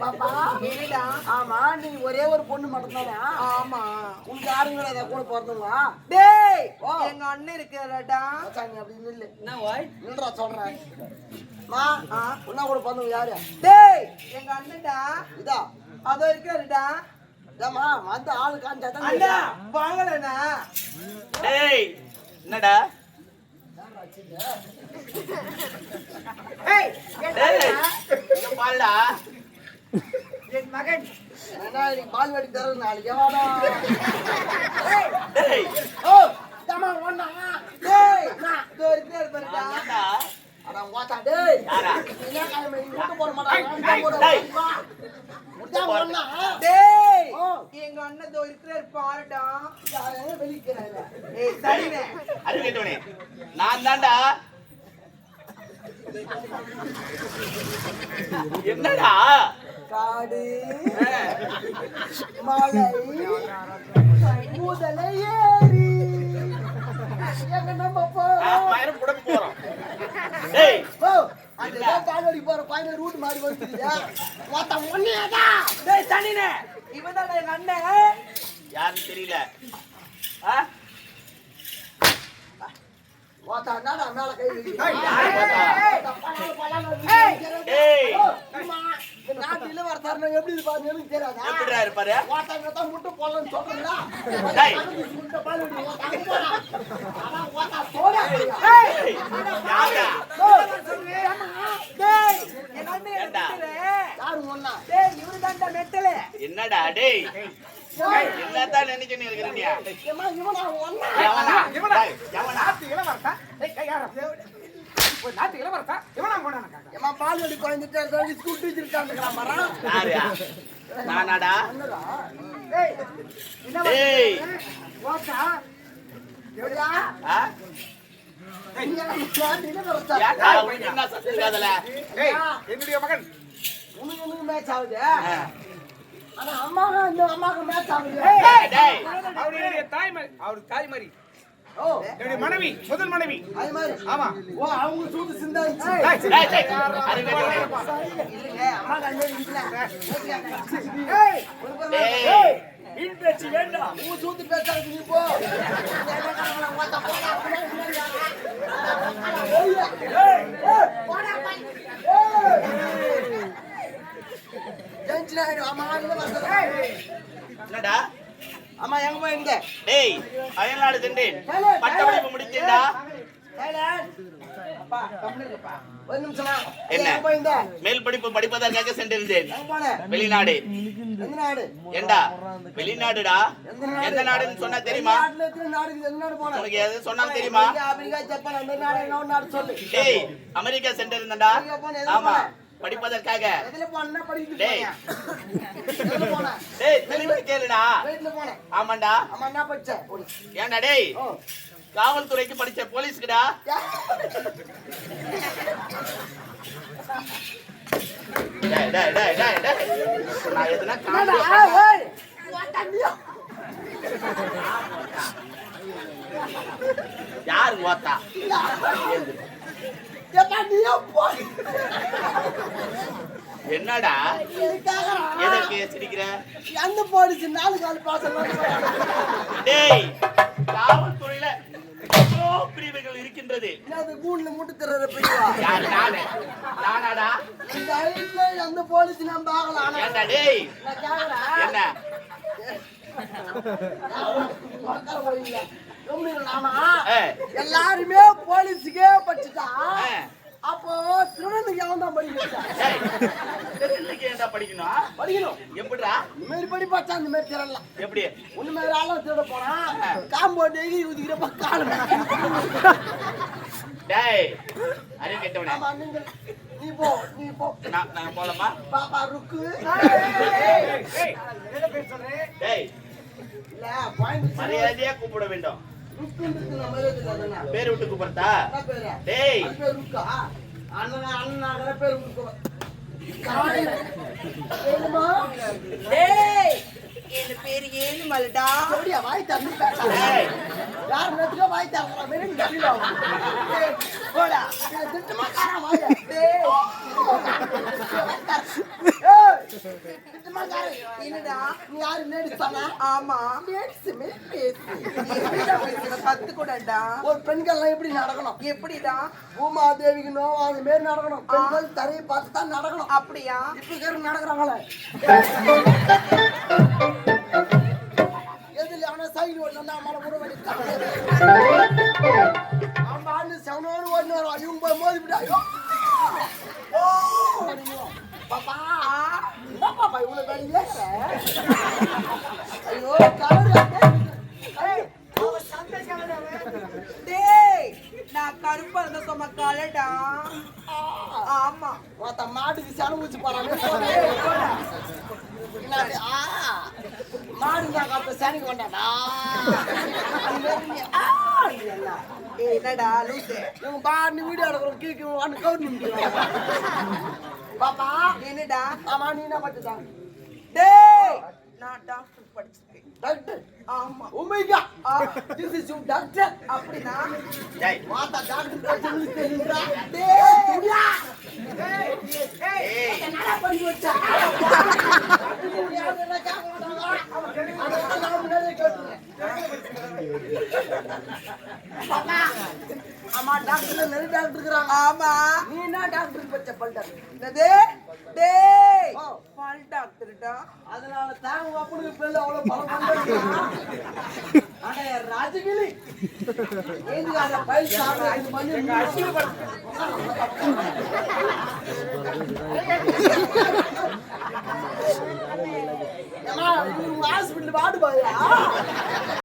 பாப்பா என்னடா ஆமா. நீ ஒரே ஒரு பொண்ணு மட்டும்தானா? ஆமா. உனக்கு யாரும் கிடையாது கூட பிறந்தவங்க டேய்! ஓ. எங்க அண்ணன் இருக்கிறடா. மச்சான், நீ அப்படி நில்லு. என்ன ஓய் நில்றா சொல்றேன் மா உன்ன கூட பிறந்தவங்க யாரு? டேய்! எங்க அண்ணன்டா. இதா. அதோ இருக்கிறடா ஏமா வந்து ஆளு காமிச்சா அண்ணா வாங்கலண்ணா. டேய் என்னடா ஏய் என் டேய் மகன்டா. இங்க பாருடா. என் மகன். பால் வெடி நாளைக்கு எவாடா ஓ தம்மா ஒண்ணா? டேய் நான் இதோ இருக்கிற பாருடா. அட வாடா டேய் யாரா? என்ன காலமே நீ முட்டை? போட முட்டை டேய். எங்க அண்ணன் பாருடா. ஏய் கேட்டவனே நான் தான்டா. என்னடா? காடு. மலை. முதலை ஏறி. எங்க நம்ம போறோம்? போறோம். அந்த போற பையன் ரூட் மாதிரி வந்துருக்கியா மொத்தம் ஒன்னேடா டேய் தனினே இவன் தான் எங்க அண்ணன் யாருன்னு தெரியல ஆ? மேல கை ஏய். இந்த நாட்டுல வரத்தாருன்னா எப்படி இருப்பாருன்னு எனக்கு தெரியாதா? எப்படிடா இருப்பாரு ஒருத்தங்க தான் முட்டை போடலன்னு சொல்றீங்களா? டேய். தங்கச்சி முட்டை பால் வெடி, ஒருத்தன் அங்க போடா. ஆனா ஒருத்தன் போடா. ஏய் டேய், யாருடா டேய் எங்க அண்ணன் ஏண்டா? இருக்கிற யாரு ஒண்ணா? டேய் இவரு தான்டா மெட்டலே என்னடா டேய். என்னதான் நினைச்சுன்னு இவனா ஒண்ணா? எவனா? டேய், எவனா ஏம்மா, பால் வெடி குழந்தைட்டு உட்கார்ந்துக்கிறான் பாரா. யாரு? நானாடா? டேய். வாடா எப்படியா? ஆ? என்னுடைய மகன். உனக்கு மேட்ச் ஆகுது. ஆனா இந்த அம்மாக்கு மேட்ச் ஆகுது டேய், டேய் அவருடைய தாய்மறி அவர் தாய்மறி ஓ. என்னுடைய மனைவி முதல் மனைவி. அது மாதிரி ஆமா. ஓ அவங்க சூடு சிந்தாச்சு டேய். இல்லைங்க மாதிரி இல்ல ஏய் பேச்சு வேண்டாம். உன் சூத்து பேசாது நீ போ. என்னடா? அம்மா எங்க போயிருந்த டேய் அயல்நாடு சென்றேன் பட்டப்படிப்பு போயிருந்த மேல் படிப்பு படிப்பதற்காக சென்றிருந்தேன். வெளிநாடு. ஏண்டா? வெளிநாடுடா? எந்த நாடுன்னு சொன்னா தெரியுமா? உனக்கு எது சொன்னாலும் தெரியுமா? அமெரிக்கா எதுல ஆமா? படிப்பதற்காக. கேளுடா. ஆமாண்டா. ஏன்டா டேய்? காவல்துறைக்கு படிச்ச போலீஸ்க்குடா. நான் எதுனா? யாரு ஓத்தா. என்னடா? எதற்கு சிரிக்கிற? எந்த போலீஸ் நாலு கால் பாசம் டேய் காவல்துறையில பிரிவுகள் இருக்கின்றது. கூண்டுல முட்டு தர்ற நானு? நானாடா? எந்த போலீஸ் ஆகலாம் ஆனா ஏன்டா டேய்? நான் என்ன? எல்லாருமே போலீஸுக்கே படிச்சுட்டா. அப்போ திருடனுக்கு எவன் தான் படிக்கிறான் படிக்கணும்? படிக்கணும். எப்படிடா? இந்த மாதிரி படி பார்த்தா இந்த மாதிரி திரலாம் எப்படி? ஒண்ணு மாதிரி ஆளா திருட போனா காம்பவுண்ட் எகி ஊதிக்கிறப்ப காலு டேய் அறிவு கெட்டவனே. நீ போ நீ போ. நான் நான் போலாமா பாப்பா ருக்கு. டேய். இல்ல பாயிண்ட் மரியாதையா கூப்பிட வேண்டும். பேர் விட்டு கூப்பிடுறதா? என்ன பேரு டேய். அண்ணன் நகர பேர் ஏழுமா டேய். என் பேரு ஏனு மலடா. எப்படியா வாய் தந்து பேச டேய். யார் நெத்துக்க வாய் தரலாம் நீ கட்டில போடா. திட்டமா? கார வாய். என்னடா? நீ யாரு நேடிச்சானா ஆமா. நேடிச்சுமே பேசு. கத்துக்கூடா ஒரு பெண்கள்லாம் எப்படி நடக்கணும்? எப்படிடா? பூமாதேவிக்கு நோவம் அது மாரி நடக்கணும் பெண்கள் தரையை பார்த்து தான் நடக்கணும். அப்படியா? இப்ப நடக்கிறாங்களே. எதுல அவன சைக்கிள் வந்தா மேல கூட வலிட்டாங்க அவன் பாண்டு செவனோடு ஓடினு வரான் இவங்க போய் மோதி ஓ. பாப்பா. பாப்பா இவ்வளவு ஏற? ஐயோ டேய் நான் கருப்பா இருந்த சும்மா கலடா. ஆமா. ஒருத்த மாட்டுக்கு என்னது? ஆ, மாடு காத்த சனிக்கு ஏய் என்னடா லூசு. இவங்க பாட்டு வீடியோ எடுக்கிறோம் கீழே கவுண்ட் பாப்பா. என்னடா? ஆமா நீ என்ன பார்த்துட்டாங்க டேய். நான் டாக்டர் படிச்சிருக்கேன். டாக்டர் ஆமா. உமைகா திஸ் இஸ் யூ டாக்டர் அப்படின்னா? டேய் மாத்தா டாக்டர் படிச்சது தெரியுதா டேய் ஏய் என்னடா பண்ணி வச்சா? ஆமா டாக்டர்ல நிறைய டாக்டர் இருக்கிறாங்க. ஆமா. நீ என்ன டாக்டர் படிச்ச பல்டர் என்னது? டேய். பால் டாக்டர்டா அதனால தான் உங்க அப்பனுக்கு பிள்ளை அவ்வளவு பலம் அட ராஜகிளி. ஏந்துங்க அந்த பயில் சாப்பிட இது பண்ணி ஏம்மா, இது உங்க ஹாஸ்பிட்டல் வார்டு பாயா?